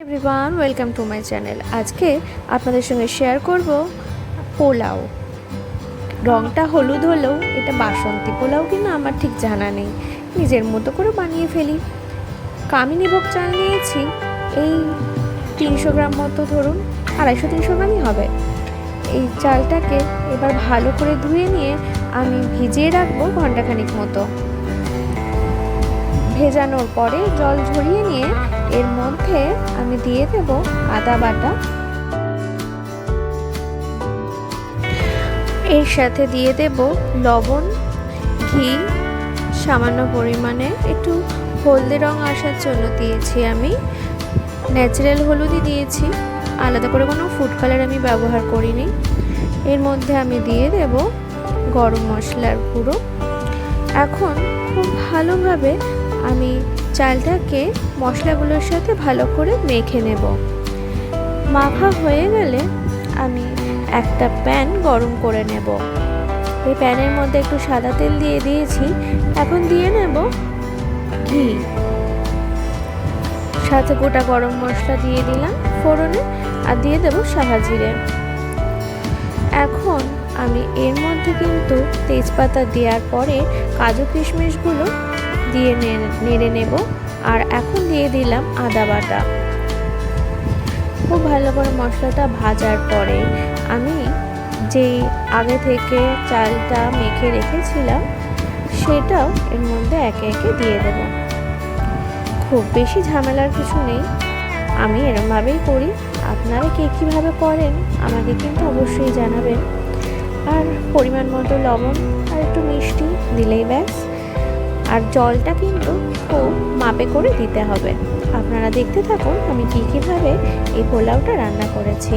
Everyone, welcome to my channel. আজকে আপনাদের সঙ্গে শেয়ার করব পোলাও। রংটা হলুদ হলেও এটা বাসন্তী পোলাও কিনা আমার ঠিক জানা নেই। নিজের মতো করে বানিয়ে ফেলি। কামিনী ভোগ চাল নিয়েছি। এই তিনশো গ্রাম মতো ধরুন, আড়াইশো, তিনশো গ্রামই হবে। এই চালটাকে এবার ভালো করে ধুয়ে নিয়ে আমি ভিজিয়ে রাখব ঘন্টাখানিক মতো। ভেজানোর পরে জল ঝরিয়ে নিয়ে এর মধ্যে আমি দিয়ে দেব আদা বাটা। এর সাথে দিয়ে দেব লবণ, ঘি, সামান্য পরিমাণে। একটু হলদে রং আসার জন্য দিয়েছি আমি। ন্যাচারাল হলুদই দিয়েছি। আলাদা করে কোনো ফুড কালার আমি ব্যবহার করিনি। এর মধ্যে আমি দিয়ে দেব গরম মশলার গুঁড়ো। এখন খুব ভালোভাবে আমি চালটাকে মশলাগুলোর সাথে ভালো করে মেখে নেব। মাখা হয়ে গেলে আমি একটা প্যান গরম করে নেব। এই প্যানের মধ্যে একটু সাদা তেল দিয়ে দিয়েছি। এখন দিয়ে নেব ঘি। সাথে গোটা গরম মশলা দিয়ে দিলাম ফোড়নে আর দিয়ে দেবো সাহা জিরে। এখন আমি এর মধ্যে কিন্তু তেজপাতা দেওয়ার পরে কাজু কিশমিশগুলো দিয়ে নেড়ে নেব। আর এখন দিয়ে দিলাম আদা বাটা। খুব ভালো করে মশলাটা ভাজার পরে আমি যে আগে থেকে চালটা মেখে রেখেছিলাম, সেটাও এর মধ্যে একে একে দিয়ে দেব। খুব বেশি ঝামেলার কিছু নেই। আমি এরমভাবেই করি। আপনারা কে কীভাবে করেন, আমাকে কিন্তু অবশ্যই জানাবেন। আর পরিমাণ মতো লবণ আর একটু মিষ্টি দিলেই ব্যাস। আর জলটা কিন্তু খুব মাপে করে দিতে হবে। আপনারা দেখতে থাকুন আমি কী কীভাবে এই পোলাওটা রান্না করেছি।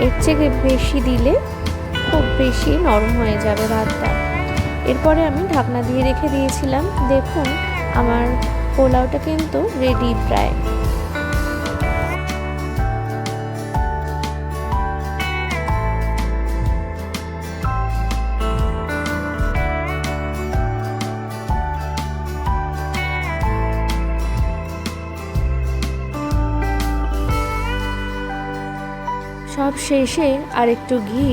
এর থেকে বেশি দিলে খুব বেশি নরম হয়ে যাবে ভাতটা। এরপরে আমি ঢাকনা দিয়ে রেখে দিয়েছিলাম। দেখুন, আমার পোলাওটা কিন্তু রেডি প্রায়। সব শেষে আর একটু ঘি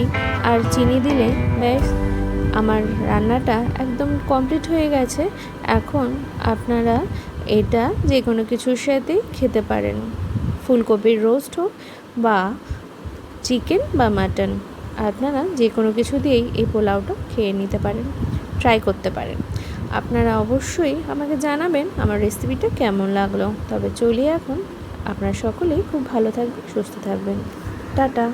আর চিনি দিলে ব্যাস, আমার রান্নাটা একদম কমপ্লিট হয়ে গেছে। এখন আপনারা এটা যে কোনো কিছুর সাথেই খেতে পারেন। ফুলকপির রোস্ট হোক বা চিকেন বা মাটন আপনারা যে কোনো কিছু দিয়েই এই পোলাওটা খেয়ে নিতে পারেন ট্রাই করতে পারেন। আপনারা অবশ্যই আমাকে জানাবেন আমার রেসিপিটা কেমন লাগল। তবে চলি এখন। আপনারা সকলেই খুব ভালো থাকবেন, সুস্থ থাকবেন। টাটা।